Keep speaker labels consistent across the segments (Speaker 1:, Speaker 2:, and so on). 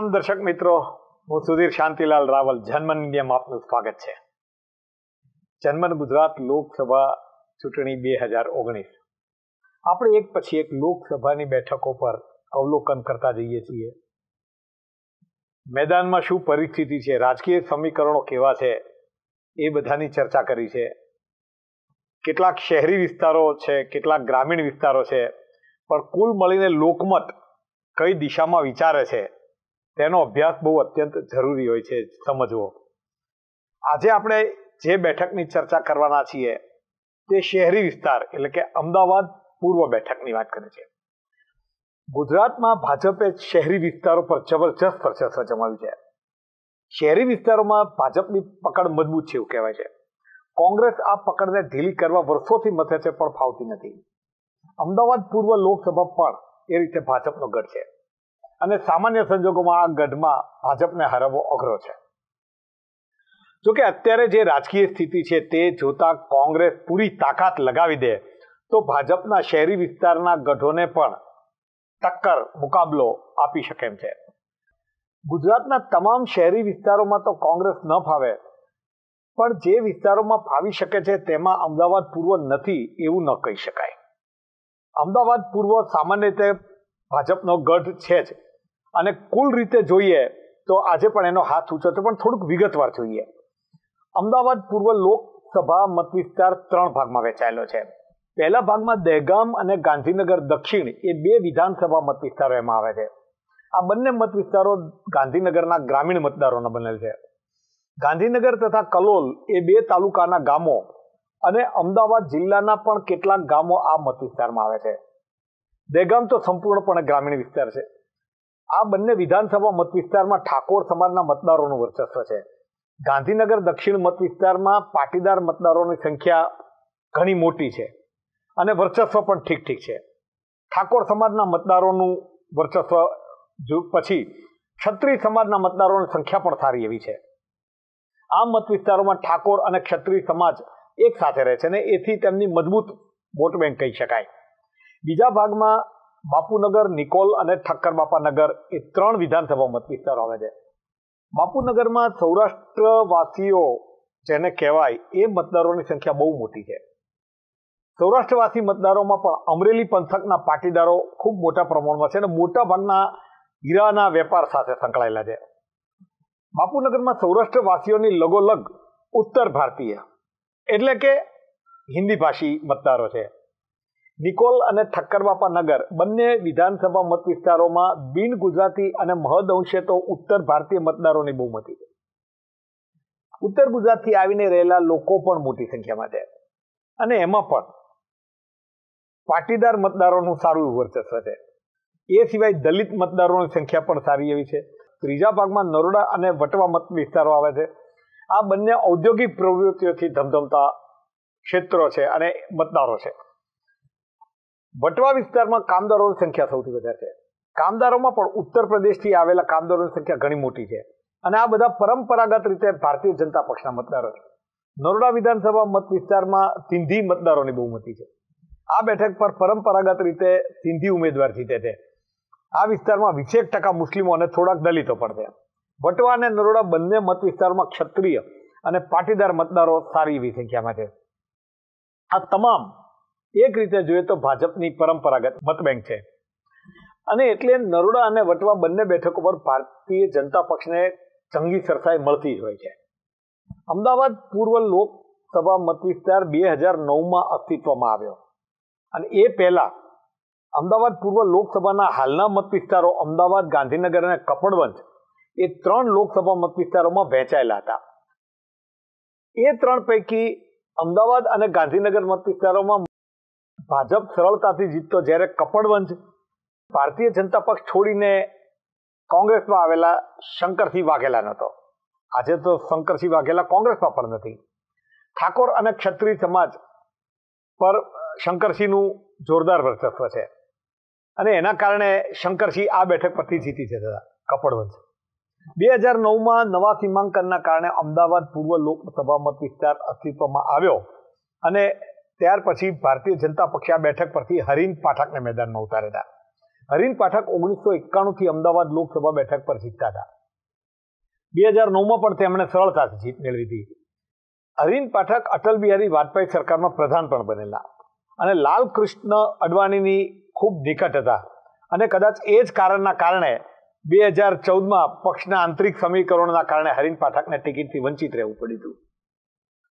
Speaker 1: પ્રણામ દર્શક મિત્રો, હું સુધીર શાંતિલાલ રાવલ, જન્મન ઇન્ડિયામાં આપનું સ્વાગત છે. જન્મન ગુજરાત લોકસભા ચૂંટણી બે હજાર ઓગણીસ. આપણે એક પછી એક લોકસભાની બેઠકો પર અવલોકન કરતા જઈએ છીએ. મેદાનમાં શું પરિસ્થિતિ છે, રાજકીય સમીકરણો કેવા છે, એ બધાની ચર્ચા કરી છે. કેટલાક શહેરી વિસ્તારો છે, કેટલાક ગ્રામીણ વિસ્તારો છે, પણ કુલ મળીને લોકમત કઈ દિશામાં વિચારે છે તેનો અભ્યાસ બહુ અત્યંત જરૂરી હોય છે, સમજવો. આજે આપણે જે બેઠકની ચર્ચા કરવાના છીએ, તે શહેરી વિસ્તાર, એટલે કે અમદાવાદ પૂર્વ બેઠકની વાત કરે છે ગુજરાતમાં ભાજપે શહેરી વિસ્તારો પર જબરજસ્ત વર્ચસ્વ જમાવ્યું છે. શહેરી વિસ્તારોમાં ભાજપની પકડ મજબૂત છે એવું કહેવાય છે. કોંગ્રેસ આ પકડને ઢીલી કરવા વર્ષોથી મથે છે, પણ ફાવતી નથી. અમદાવાદ પૂર્વ લોકસભા પણ એ રીતે ભાજપનો ગઢ છે. અને સામાન્ય સંજોગોમાં આ ગઢમાં ભાજપને હરાવવો અઘરો છે. જોકે અત્યારે જે રાજકીય સ્થિતિ છે તે જોતા કોંગ્રેસ પૂરી તાકાત લગાવી દે, તો ભાજપના શહેરી વિસ્તારના ગઢોને પણ ટક્કર મુકાબલો આપી શકે એમ છે. ગુજરાતના તમામ શહેરી વિસ્તારોમાં તો કોંગ્રેસ ન ફાવે, પણ જે વિસ્તારોમાં ફાવી શકે છે તેમાં અમદાવાદ પૂર્વ નથી એવું ન કહી શકાય. અમદાવાદ પૂર્વ સામાન્ય રીતે ભાજપનો ગઢ છે જ. અને કુલ રીતે જોઈએ તો આજે પણ એનો હાથ ઊંચો છે પણ થોડુંક વિગતવાર જોઈએ. અમદાવાદ પૂર્વ લોકસભા મત વિસ્તાર ત્રણ ભાગમાં વહેંચાયેલો છે. પહેલા ભાગમાં દહેગામ અને ગાંધીનગર દક્ષિણ એ બે વિધાનસભા મત વિસ્તારો એમાં આવે છે. આ બંને મત વિસ્તારો ગાંધીનગરના ગ્રામીણ મતદારોના બનેલ છે. ગાંધીનગર તથા કલોલ એ બે તાલુકાના ગામો અને અમદાવાદ જિલ્લાના પણ કેટલાક ગામો આ મત વિસ્તારમાં આવે છે. દહેગામ તો સંપૂર્ણપણે ગ્રામીણ વિસ્તાર છે. આ બંને વિધાનસભા મત વિસ્તારમાં ઠાકોર સમાજના મતદારોનું વર્ચસ્વ છે. ગાંધીનગર દક્ષિણ મત વિસ્તારમાં પાટીદાર મતદારોની સંખ્યા ઘણી મોટી છે અને વર્ચસ્વ પણ ઠીક ઠીક છે. ઠાકોર સમાજના મતદારોનું વર્ચસ્વ પછી ક્ષત્રિય સમાજના મતદારોની સંખ્યા પણ સારી એવી છે. આ મત વિસ્તારોમાં ઠાકોર અને ક્ષત્રિય સમાજ એક સાથે રહે છે અને એથી તેમની મજબૂત વોટ બેંક કહી શકાય. બીજા ભાગમાં બાપુનગર, નિકોલ અને ઠક્કર બાપાનગર એ ત્રણ વિધાનસભા મત વિસ્તારો આવે છે. બાપુનગરમાં સૌરાષ્ટ્રવાસીઓ જેને કહેવાય એ મતદારોની સંખ્યા બહુ મોટી છે. સૌરાષ્ટ્રવાસી મતદારોમાં પણ અમરેલી પંથકના પાટીદારો ખૂબ મોટા પ્રમાણમાં છે અને મોટા ભાગના હીરાના વેપાર સાથે સંકળાયેલા છે. બાપુનગરમાં સૌરાષ્ટ્રવાસીઓની લગોલગ ઉત્તર ભારતીય એટલે કે હિન્દી ભાષી મતદારો છે. નિકોલ અને ઠક્કરબાપા નગર બંને વિધાનસભા મત વિસ્તારોમાં બિન ગુજરાતી અને મહદઅંશે તો ઉત્તર ભારતીય મતદારોની બહુમતી છે. ઉત્તર ગુજરાતથી આવીને રહેલા લોકો પણ મોટી સંખ્યામાં છે. અને એમાં પણ પાટીદાર મતદારોનું સારું વર્ચસ્વ છે. એ સિવાય દલિત મતદારોની સંખ્યા પણ સારી એવી છે. ત્રીજા ભાગમાં નરોડા અને વટવા મત વિસ્તારો આવે છે. આ બંને ઔદ્યોગિક પ્રવૃત્તિઓથી ધમધમતા ક્ષેત્રો છે અને મતદારો છે. વટવા વિસ્તારમાં કામદારોની સંખ્યા સૌથી વધારે છે. કામદારોમાં પણ ઉત્તર પ્રદેશથી આવેલા કામદારોની સંખ્યા ઘણી મોટી છે. અને આ બધા પરંપરાગત રીતે ભારતીય જનતા પક્ષના મતદારો છે. નરોડા વિધાનસભા મત વિસ્તારમાં સિંધી મતદારોની બહુમતી છે. આ બેઠક પર પરંપરાગત રીતે સિંધી ઉમેદવાર જીતે છે. આ વિસ્તારમાં વીસેક ટકા મુસ્લિમો અને થોડાક દલિતો પણ છે. વટવા અને નરોડા બંને મત વિસ્તારમાં ક્ષત્રિય અને પાટીદાર મતદારો સારી એવી સંખ્યામાં છે. આ તમામ એક રીતે જોઈએ તો ભાજપની પરંપરાગત મતબેંક છે. અને એટલે નરોડા અને વટવા બંને બેઠકો પર ભારતીય જનતા પક્ષને જંગી સરસાઈ મળતી જ હોય છે. અમદાવાદ પૂર્વ લોકસભા મત બે હજાર નવમાં અસ્તિત્વમાં આવ્યો. અને એ પહેલા અમદાવાદ પૂર્વ લોકસભાના હાલના મત વિસ્તારો અમદાવાદ, ગાંધીનગર અને કપડવંજ એ ત્રણ લોકસભા મત વિસ્તારોમાં વહેંચાયેલા હતા. એ ત્રણ પૈકી અમદાવાદ અને ગાંધીનગર મત વિસ્તારોમાં ભાજપ સરળતાથી જીતતો જ્યારે કપડવંજ ભારતીય જનતા પક્ષ છોડીને કોંગ્રેસમાં આવેલા શંકરસિંહ વાઘેલા નહોતો આજે તો શંકરસિંહ વાઘેલા કોંગ્રેસમાં પણ નથી. ઠાકોર અને ક્ષત્રિય સમાજ પર શંકરસિંહનું જોરદાર વર્ચસ્વ છે. અને એના કારણે શંકરસિંહ આ બેઠક પરથી જીતી જતા કપડવંશ બે હજાર નવમાં નવા સીમાંકનના કારણે અમદાવાદ પૂર્વ લોકસભા મત વિસ્તાર અસ્તિત્વમાં આવ્યો અને ત્યાર પછી ભારતીય જનતા પક્ષે આ બેઠક પરથી હરીન પાઠકને મેદાનમાં ઉતારેલા હરીન પાઠક ઓગણીસો એકાણુંથી અમદાવાદ લોકસભા બેઠક પર જીતતા હતા. બે હજાર નવમાં પણ તેમણે સરળતાથી જીત મેળવી હતી. હરીન પાઠક અટલ બિહારી વાજપેયી સરકારમાં પ્રધાન પણ બનેલા અને લાલકૃષ્ણ અડવાણીની ખૂબ નિકટ હતા અને કદાચ એ જ કારણના કારણે બે હજાર ચૌદમાં પક્ષના આંતરિક સમીકરણોના કારણે હરીન પાઠકને ટિકિટથી વંચિત રહેવું પડ્યું હતું.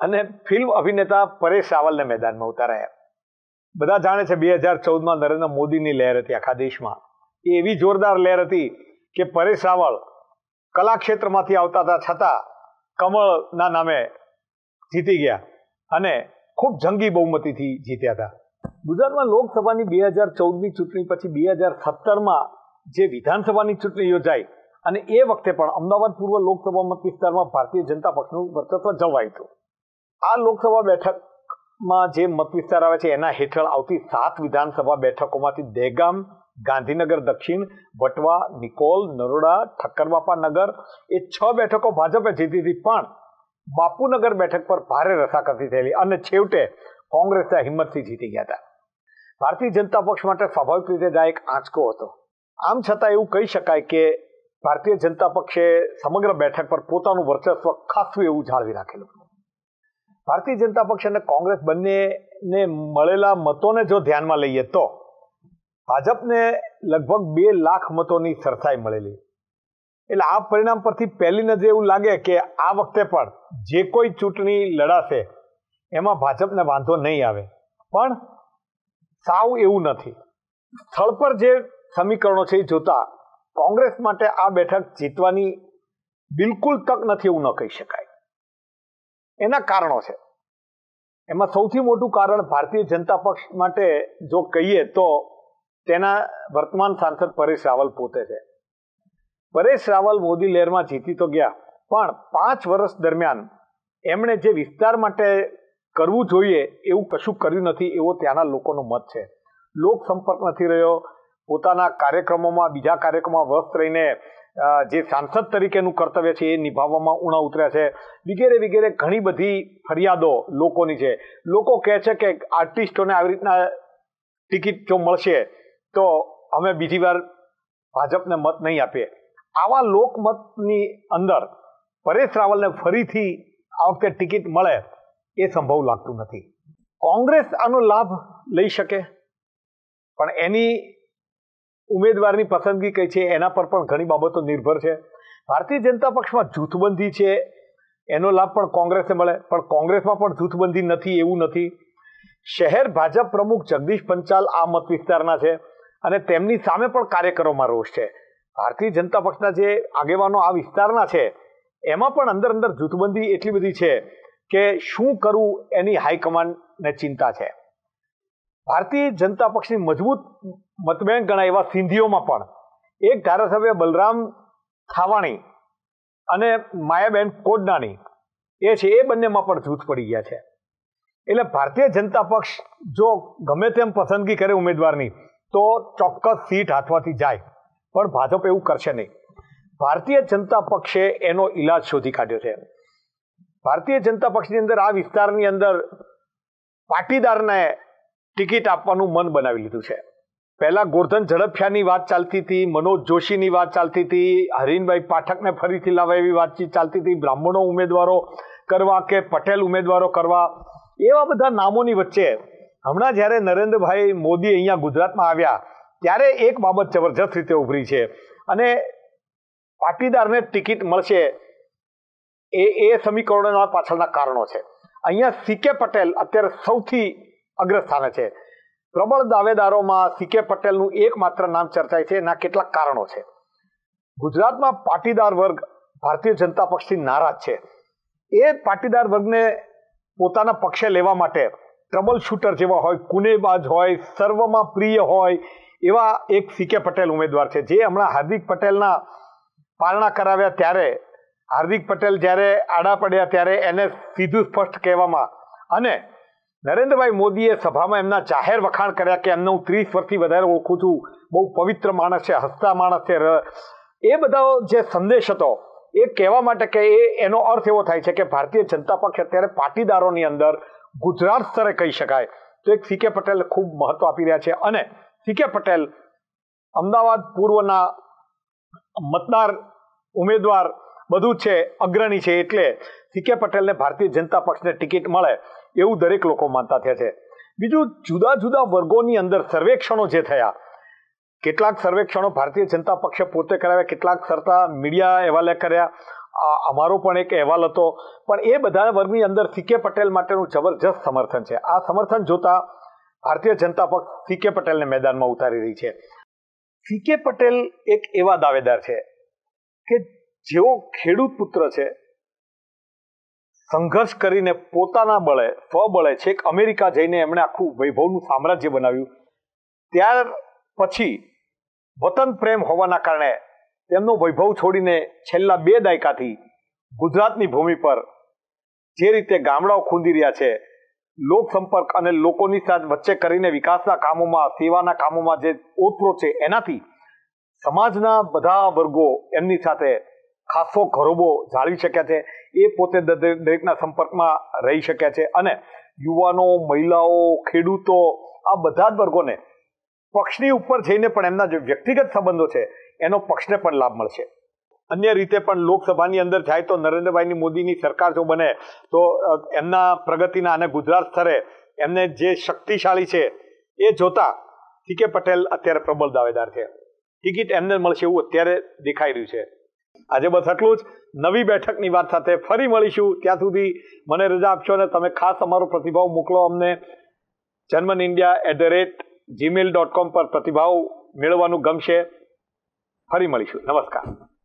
Speaker 1: અને ફિલ્મ અભિનેતા પરેશ રાવલને મેદાનમાં ઉતારાયા. બધા જાણે છે બે હજાર ચૌદમાં નરેન્દ્ર મોદીની લહેર હતી આખા દેશમાં. એ એવી જોરદાર લહેર હતી કે પરેશ રાવલ કલા ક્ષેત્રમાંથી આવતા હતા છતાં કમળના નામે જીતી ગયા અને ખૂબ જંગી બહુમતીથી જીત્યા હતા. ગુજરાતમાં લોકસભાની બે હજાર ચૌદની ચૂંટણી પછી બે હજાર સત્તરમાં જે વિધાનસભાની ચૂંટણી યોજાઈ અને એ વખતે પણ અમદાવાદ પૂર્વ લોકસભા મત વિસ્તારમાં ભારતીય જનતા પક્ષનું વર્ચસ્વ જળવાયું હતું. આ લોકસભા બેઠકમાં જે મત વિસ્તાર આવે છે, એના હેઠળ આવતી સાત વિધાનસભા બેઠકોમાંથી દહેગામ ગાંધીનગર દક્ષિણ, વટવા, નિકોલ, નરોડા, ઠક્કરબાપા નગર એ છ બેઠકો ભાજપે જીતી હતી, પણ બાપુનગર બેઠક પર ભારે રસાકસી થયેલી અને છેવટે કોંગ્રેસે હિંમતથી જીતી ગયા હતા. ભારતીય જનતા પક્ષ માટે સ્વાભાવિક રીતે આ એક આંચકો હતો. આમ છતાં એવું કહી શકાય કે ભારતીય જનતા પક્ષે સમગ્ર બેઠક પર પોતાનું વર્ચસ્વ ખાસું એવું જાળવી રાખેલું ભારતીય જનતા પક્ષ અને કોંગ્રેસ બંનેને મળેલા મતોને જો ધ્યાનમાં લઈએ તો ભાજપને લગભગ બે લાખ મતોની સરસાઈ મળેલી. એટલે આ પરિણામ પરથી પહેલી નજરે એવું લાગે કે આ વખતે પણ જે કોઈ ચૂંટણી લડાશે, એમાં ભાજપને વાંધો નહીં આવે. પણ સાવ એવું નથી. સ્થળ પર જે સમીકરણો છે એ જોતા કોંગ્રેસ માટે આ બેઠક જીતવાની બિલકુલ તક નથી એવું ન કહી શકાય. એના કારણો છે. એમાં સૌથી મોટું કારણ ભારતીય જનતા પક્ષ માટે જો કહીએ તો તેના વર્તમાન સાંસદ પરેશ રાવલ પોતે છે. પરેશ રાવલ મોદી લહેરમાં જીતી તો ગયા, પણ પાંચ વર્ષ દરમિયાન એમણે જે વિસ્તાર માટે કરવું જોઈએ એવું કશું કર્યું નથી એવો ત્યાંના લોકોનો મત છે. લોક સંપર્ક નથી રહ્યો, પોતાના કાર્યક્રમોમાં, બીજા કાર્યક્રમમાં વ્યસ્ત રહીને જે સાંસદ તરીકેનું કર્તવ્ય છે એ નિભાવવામાં ઉણા ઉતર્યા છે. વગેરે વગેરે ઘણી બધી ફરિયાદો લોકોની છે. લોકો કહે છે કે આર્ટિસ્ટોને આવી રીતના ટિકિટ જો મળશે, તો અમે બીજી વાર ભાજપને મત નહીં આપીએ. આવા લોકમતની અંદર પરેશ રાવલને ફરીથી આ વખતે ટિકિટ મળે એ સંભવ લાગતું નથી. કોંગ્રેસ આનો લાભ લઈ શકે? પણ એની ઉમેદવારની પસંદગી કઈ છે, એના પર પણ ઘણી બાબતો નિર્ભર છે. ભારતીય જનતા પક્ષમાં જૂથબંધી છે, એનો લાભ પણ કોંગ્રેસને મળે. પણ કોંગ્રેસમાં પણ જૂથબંધી નથી, એવું નથી. શહેર ભાજપ પ્રમુખ જગદીશ પંચાલ આ મત વિસ્તારના છે અને તેમની સામે પણ કાર્યકરોમાં રોષ છે. ભારતીય જનતા પક્ષના જે આગેવાનો આ વિસ્તારના છે, એમાં પણ અંદર અંદર જૂથબંધી એટલી બધી છે કે શું કરવું એની હાઈકમાન્ડને ચિંતા છે. ભારતીય જનતા પક્ષની મજબૂત મતબેંક ગણાય એવા સિંધીઓમાં પણ. એક ધારાસભ્ય બલરામ થાવાણી અને માયાબેન કોડનાની એ છે, એ બંનેમાં પણ જૂથ પડી ગયા છે. એટલે ભારતીય જનતા પક્ષ જો ગમે તેમ પસંદગી કરે ઉમેદવારની, તો ચોક્કસ સીટ હાથમાંથી જાય. પણ ભાજપ એવું કરશે નહીં. ભારતીય જનતા પક્ષે એનો ઈલાજ શોધી કાઢ્યો છે. ભારતીય જનતા પક્ષની અંદર આ વિસ્તારની અંદર પાટીદારને ટિકિટ આપવાનું મન બનાવી લીધું છે. પહેલા ગોરધન ઝડપિયાની વાત ચાલતી હતી, મનોજ જોશીની વાત ચાલતી હતી, હરીનભાઈ પાઠકને ફરીથી લાવવા એવી વાતચીત ચાલતી હતી, બ્રાહ્મણો ઉમેદવારો કરવા કે પટેલ ઉમેદવારો કરવા, એવા બધા નામોની વચ્ચે હમણાં જ્યારે નરેન્દ્રભાઈ મોદી અહીંયા ગુજરાતમાં આવ્યા, ત્યારે એક બાબત જબરજસ્ત રીતે ઉભરી છે. અને પાટીદારને ટિકિટ મળશે એ એ સમીકરણોના પાછળના કારણો છે. અહીંયા સી કે પટેલ અત્યારે સૌથી અગ્રસ્થાને છે. પ્રબળ દાવેદારોમાં સીકે પટેલનું એકમાત્ર નામ ચર્ચાય છે, એના કેટલાક કારણો છે. ગુજરાતમાં પાટીદાર વર્ગ ભારતીય જનતા પક્ષથી નારાજ છે. એ પાટીદાર વર્ગને પોતાના પક્ષે લેવા માટે ટ્રબલ શૂટર જેવા હોય, કુનેબાજ હોય, સર્વમાં પ્રિય હોય, એવા એક સીકે પટેલ ઉમેદવાર છે. જે હમણાં હાર્દિક પટેલના પારણા કરાવ્યા ત્યારે, હાર્દિક પટેલ જ્યારે આડા પડ્યા ત્યારે એને સીધું સ્પષ્ટ કહેવામાં અને નરેન્દ્રભાઈ મોદીએ સભામાં એમના જાહેર વખાણ કર્યા કે એમને હું ત્રીસ વર્ષથી વધારે ઓળખું છું. બહુ પવિત્ર માણસ છે, હસતા માણસ છે. એ બધો જે સંદેશ હતો, એ કહેવા માટે કે એ, એનો અર્થ એવો થાય છે કે ભારતીય જનતા પક્ષ અત્યારે પાટીદારોની અંદર ગુજરાત સ્તરે કહી શકાય. તો એક સી કે પટેલ ખૂબ મહત્વ આપી રહ્યા છે. અને સી કે પટેલ અમદાવાદ પૂર્વના મતદાર ઉમેદવાર બધું છે, અગ્રણી છે એટલે કે પટેલને ભારતીય જનતા પક્ષને ટિકિટ મળે એવું દરેક લોકો માનતા થયા છે. બીજું, જુદા જુદા વર્ગોની અંદર સર્વેક્ષણો જે થયા, કેટલાક સર્વેક્ષણો ભારતીય જનતા પક્ષે પોતે કરાવ્યા, કેટલાક સરતા મીડિયા અહેવાલે કર્યા. અમારો પણ એક અહેવાલ હતો. પણ એ બધા વર્ગની અંદર સી કે પટેલ માટેનું જબરજસ્ત સમર્થન છે. આ સમર્થન જોતા ભારતીય જનતા પક્ષ સી કે પટેલને મેદાનમાં ઉતારી રહી છે. સી કે પટેલ એક એવા દાવેદાર છે કે જેઓ ખેડૂત પુત્ર છે, સંઘર્ષ કરીને પોતાના બળે, સ્વબળે છેક અમેરિકા જઈને એમણે આખું વૈભવનું સામ્રાજ્ય બનાવ્યું. ત્યાર પછી વતન પ્રેમ હોવાના કારણે તેમનો વૈભવ છોડીને છેલ્લા બે દાયકાથી ગુજરાતની ભૂમિ પર જે રીતે ગામડાઓ ખૂંદી રહ્યા છે, લોક સંપર્ક અને લોકોની સાથે વચ્ચે કરીને વિકાસના કામોમાં, સેવાના કામોમાં જે ઓતરો છે, એનાથી સમાજના બધા વર્ગો એમની સાથે ખાસો ઘરોબો જાળવી શક્યા છે. એ પોતે દરે- દરેકના સંપર્કમાં રહી શક્યા છે. અને યુવાનો, મહિલાઓ, ખેડૂતો, આ બધા જ વર્ગોને પક્ષની ઉપર જઈને પણ એમના જે વ્યક્તિગત સંબંધો છે, એનો પક્ષને પણ લાભ મળશે. અન્ય રીતે પણ લોકસભાની અંદર જાય તો નરેન્દ્રભાઈની મોદીની સરકાર જો બને, તો એમના પ્રગતિના અને ગુજરાત સ્તરે એમને જે શક્તિશાળી છે, એ જોતા સી કે પટેલ અત્યારે પ્રબળ દાવેદાર છે. ટિકિટ એમને મળશે એવું અત્યારે દેખાઈ રહ્યું છે. આજે બસ આટલું જ. નવી બેઠકની વાત સાથે ફરી મળીશું. ત્યાં સુધી મને રજા આપશો અને તમે ખાસ અમારો પ્રતિભાવ મોકલો અમને. German India at the rate Gmail dot com પર પ્રતિભાવ મેળવવાનું ગમશે. ફરી મળીશું. નમસ્કાર.